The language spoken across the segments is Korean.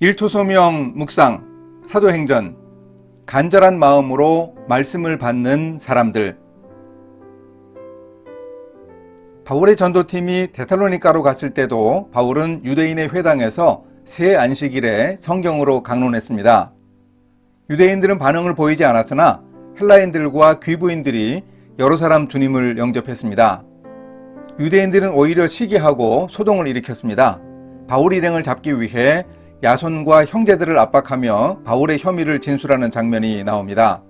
일토소명 묵상 사도행전 간절한 마음으로 말씀을 받는 사람들 바울의 전도팀이 데살로니가로 갔을 때도 바울은 유대인의 회당에서 새 안식일에 성경으로 강론했습니다. 유대인들은 반응을 보이지 않았으나 헬라인들과 귀부인들이 여러 사람 주님을 영접했습니다. 유대인들은 오히려 시기하고 소동을 일으켰습니다. 바울 일행을 잡기 위해 야손과 형제들을 압박하며 바울의 혐의를 진술하는 장면이 나옵니다.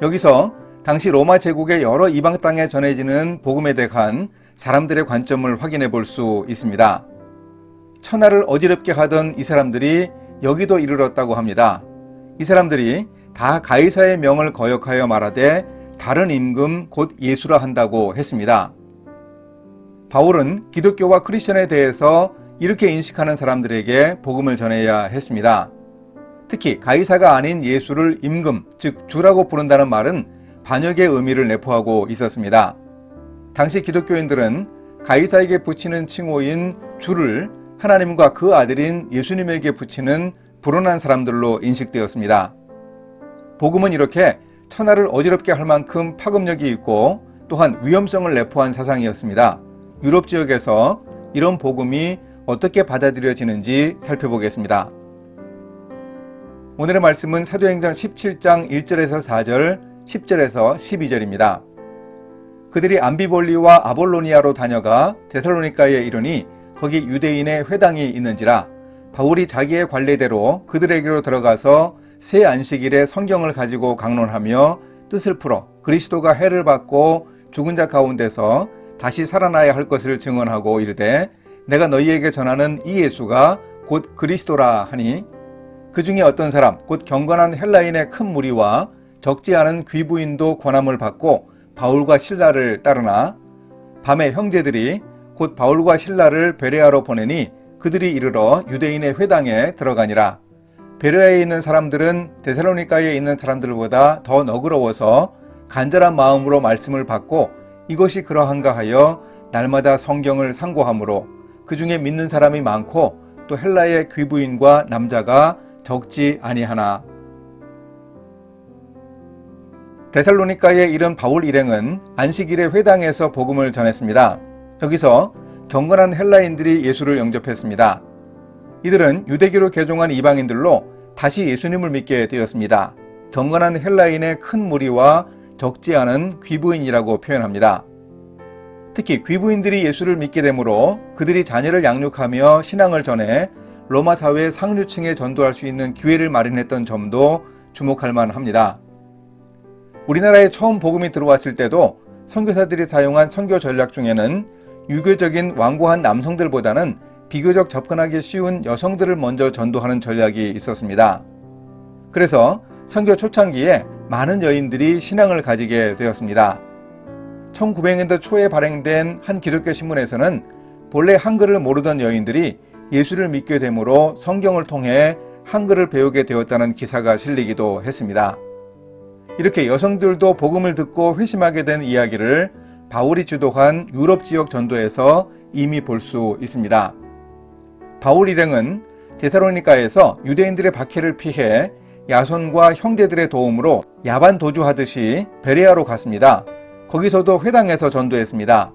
여기서 당시 로마 제국의 여러 이방 땅에 전해지는 복음에 대한 사람들의 관점을 확인해 볼 수 있습니다. 천하를 어지럽게 하던 이 사람들이 여기도 이르렀다고 합니다. 이 사람들이 다 가이사의 명을 거역하여 말하되 다른 임금 곧 예수라 한다고 했습니다. 바울은 기독교와 크리스천에 대해서 이렇게 인식하는 사람들에게 복음을 전해야 했습니다. 특히 가이사가 아닌 예수를 임금, 즉 주라고 부른다는 말은 반역의 의미를 내포하고 있었습니다. 당시 기독교인들은 가이사에게 붙이는 칭호인 주를 하나님과 그 아들인 예수님에게 붙이는 불온한 사람들로 인식되었습니다. 복음은 이렇게 천하를 어지럽게 할 만큼 파급력이 있고 또한 위험성을 내포한 사상이었습니다. 유럽 지역에서 이런 복음이 어떻게 받아들여지는지 살펴보겠습니다. 오늘의 말씀은 사도행전 17장 1절에서 4절, 10절에서 12절입니다. 그들이 암비볼리와 아볼로니아로 다녀가 데살로니카에 이르니 거기 유대인의 회당이 있는지라 바울이 자기의 관례대로 그들에게로 들어가서 새 안식일에 성경을 가지고 강론하며 뜻을 풀어 그리스도가 해를 받고 죽은 자 가운데서 다시 살아나야 할 것을 증언하고 이르되 내가 너희에게 전하는 이 예수가 곧 그리스도라 하니 그 중에 어떤 사람 곧 경건한 헬라인의 큰 무리와 적지 않은 귀부인도 권함을 받고 바울과 신라를 따르나 밤에 형제들이 곧 바울과 신라를 베레아로 보내니 그들이 이르러 유대인의 회당에 들어가니라. 베레아에 있는 사람들은 데살로니가에 있는 사람들보다 더 너그러워서 간절한 마음으로 말씀을 받고 이것이 그러한가 하여 날마다 성경을 상고하므로 그 중에 믿는 사람이 많고 또 헬라의 귀부인과 남자가 적지 아니하나 데살로니가에 이른 바울 일행은 안식일의 회당에서 복음을 전했습니다. 여기서 경건한 헬라인들이 예수를 영접했습니다. 이들은 유대교로 개종한 이방인들로 다시 예수님을 믿게 되었습니다. 경건한 헬라인의 큰 무리와 적지 않은 귀부인이라고 표현합니다. 특히 귀부인들이 예수를 믿게 되므로 그들이 자녀를 양육하며 신앙을 전해 로마 사회 상류층에 전도할 수 있는 기회를 마련했던 점도 주목할 만합니다. 우리나라에 처음 복음이 들어왔을 때도 선교사들이 사용한 선교 전략 중에는 유교적인 완고한 남성들보다는 비교적 접근하기 쉬운 여성들을 먼저 전도하는 전략이 있었습니다. 그래서 선교 초창기에 많은 여인들이 신앙을 가지게 되었습니다. 1900년대 초에 발행된 한 기독교 신문에서는 본래 한글을 모르던 여인들이 예수를 믿게 되므로 성경을 통해 한글을 배우게 되었다는 기사가 실리기도 했습니다. 이렇게 여성들도 복음을 듣고 회심하게 된 이야기를 바울이 주도한 유럽 지역 전도에서 이미 볼 수 있습니다. 바울 일행은 데사로니카에서 유대인들의 박해를 피해 야손과 형제들의 도움으로 야반 도주하듯이 베레아로 갔습니다. 거기서도 회당에서 전도했습니다.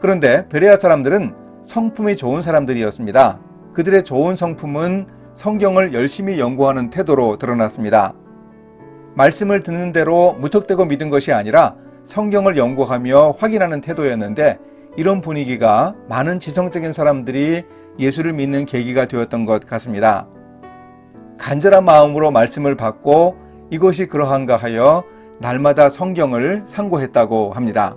그런데 베레아 사람들은 성품이 좋은 사람들이었습니다. 그들의 좋은 성품은 성경을 열심히 연구하는 태도로 드러났습니다. 말씀을 듣는 대로 무턱대고 믿은 것이 아니라 성경을 연구하며 확인하는 태도였는데 이런 분위기가 많은 지성적인 사람들이 예수를 믿는 계기가 되었던 것 같습니다. 간절한 마음으로 말씀을 받고 이것이 그러한가 하여 날마다 성경을 상고했다고 합니다.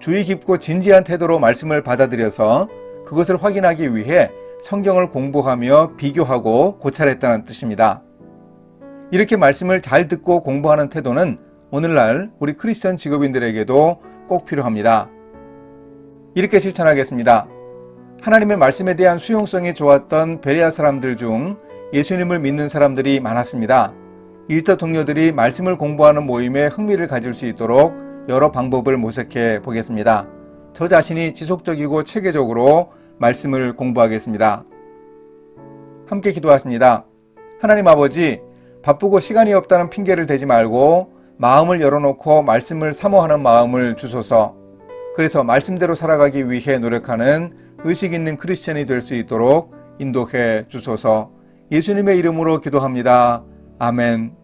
주의 깊고 진지한 태도로 말씀을 받아들여서 그것을 확인하기 위해 성경을 공부하며 비교하고 고찰했다는 뜻입니다. 이렇게 말씀을 잘 듣고 공부하는 태도는 오늘날 우리 크리스천 직업인들에게도 꼭 필요합니다. 이렇게 실천하겠습니다. 하나님의 말씀에 대한 수용성이 좋았던 베레아 사람들 중 예수님을 믿는 사람들이 많았습니다. 일터 동료들이 말씀을 공부하는 모임에 흥미를 가질 수 있도록 여러 방법을 모색해 보겠습니다. 저 자신이 지속적이고 체계적으로 말씀을 공부하겠습니다. 함께 기도하십니다. 하나님 아버지, 바쁘고 시간이 없다는 핑계를 대지 말고 마음을 열어놓고 말씀을 사모하는 마음을 주소서. 그래서 말씀대로 살아가기 위해 노력하는 의식 있는 크리스천이 될 수 있도록 인도해 주소서. 예수님의 이름으로 기도합니다. 아멘.